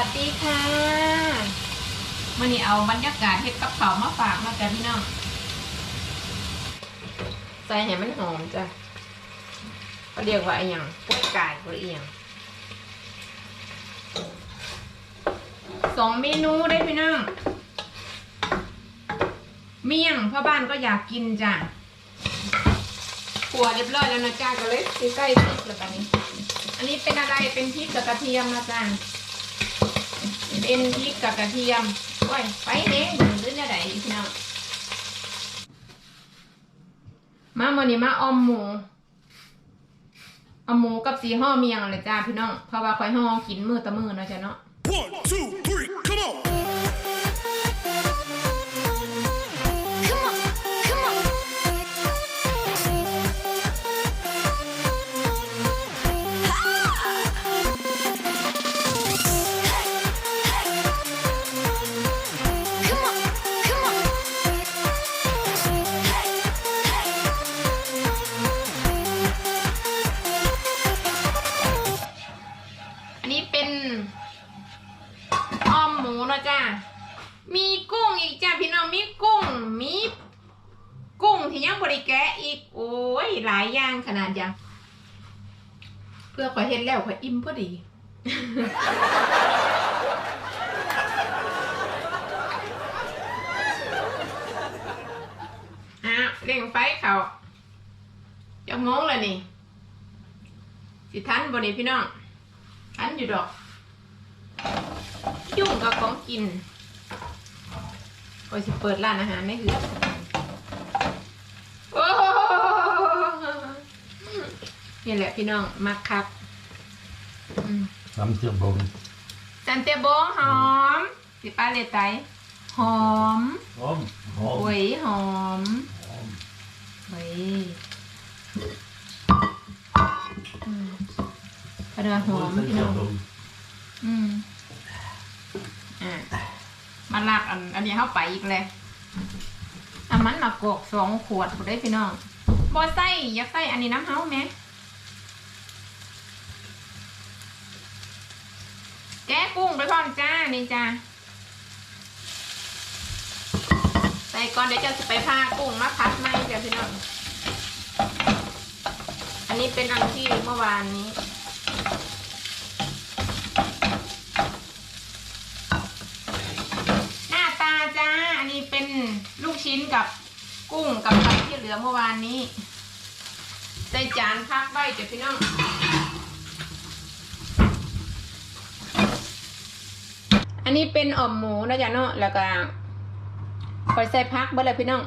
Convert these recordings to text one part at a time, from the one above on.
วัสดีค่ะมื่อนี้เอาบรรยากาศเฮ็ดกับข้าวมาฝากมาจ้ะพี่น้อง ใส่ให้มันหอมจ้ะเขาเรียกว่าอะไรอย่างกล้วยไก่หรืออหย่างสองเมนูได้พี่น้อง เมี่ยงพ่อบ้านก็อยากกินจ้ะขัวเรียบร้อยแล้วนะจ้าก็เลยสิใส่พริกแล้วกันนี้ อันนี้เป็นอะไรเป็นพริกกับกระเทียมนะจ้า เป็นพริกกับกระเทียมโอ้ยไปเองหรือจะไหนพี่น้องมาวันนี้มาอมหมูเอาหมูกับสีห่อเมียงเลยจ้าพี่น้องเพราะว่าคอยห่อกินมือตะมือเนาะจ้ะเนาะ อันนี้เป็นอ้อมหมูนะจ้ามีกุ้งอีกจ้าพี่น้องมีกุ้ง มีกุ้งที่ยังบริแกะอีก โอ้ยหลายอย่างขนาดยังเพื่อขอเห็นแล้วขออิ่มพอดีอะเร่งไฟเขาจะงงเลยนี่ สิทันบนี่พี่น้องทันอยู่ดอก ยุ่งกับของกินโอ้ยสิเปิดร้านอาหารได้หือโอ้โหนี่แหละพี่น้องมักคักอืมน้ำเชื่อมบงจันเตียโบงหอมสิป้าเลไตหอมหอมหอมโอ้ยหอมหอมเฮ้ยอืมกระเดือหอมพี่น้องอืมอ่า มาลากอันอันนี้เข้าไปอีกเลยอามันมากอกสองขวดได้พี่น้องบอไส้อยากใส่อันนี้น้ำเฮ้าไหมแกะกุ้งไปพร้อมจ้า นี่จ้าใส่ก่อนเดี๋ยวจะไปพากุ้งมาพัดไหมเดี๋ยวพี่น้อง อันนี้เป็นอันที่เมื่อวานนี้ หน้าตาจ้า อันนี้เป็นลูก ชิ้นกับกุ้งกับไข่ที่เหลือเมื่อวานนี้ใส่จานพักไว้เดี๋ยวพี่น้องอันนี้เป็นอ่อมหมูนะจ๊ะเนาะแล้วก็คอยใส่พักเบอร์เลยพี่น้อง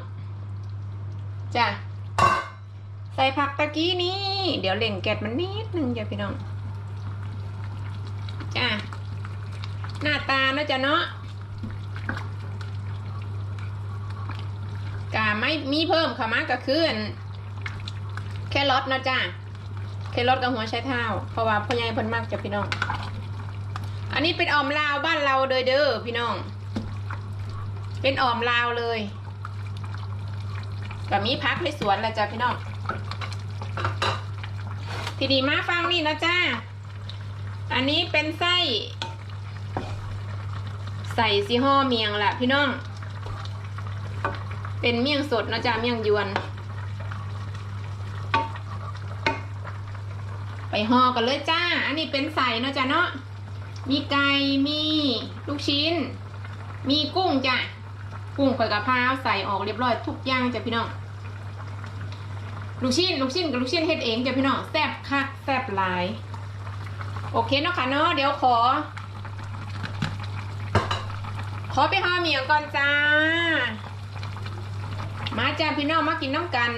จ้ะใส่ผักตะกี้นี้เดี๋ยวเล่งแกดมันนิดนึงจ้ะพี่น้องจ้ะหน้าตานะจ๊ะเนาะ กาไม่มีเพิ่มค่ะมาก็คืออันแครอทนะจ้าแครอทกับหัวไชเท้า เพราะว่าพ่อใหญ่เพิ่นมากจ้ะพี่น้อง อันนี้เป็นออมลาวบ้านเราเด้อเด้อพี่น้อง เป็นออมลาวเลยก็มีพักในสวนล้วจ้ะพี่น้อง ทีนี้มาฟังนี่นะจ้าอันนี้เป็นไส้ ใส่ซีห่อเมียงแหละพี่น้อง เป็นเมี่ยงสดนะจ๊ะเมี่ยงยวน ไปห่อกันเลยจ้า อันนี้เป็นใส่นะจ๊ะเนาะมีไก่มีลูกชิ้น มีกุ้งจ้ะกุ้งข่อยกะเพราใส่ออกเรียบร้อยทุกอย่างจ้ะพี่น้องลูกชิ้นลูกชิ้นกับลูกชิ้นเฮ็ดเองจ้ะพี่น้องแซ่บคักแซ่บหลาย โอเคเนาะค่ะเนาะเดี๋ยวขอ ขอไปห่อเมียงก่อนจ้า มาจ้าพี่น้องมากินน้ำกัน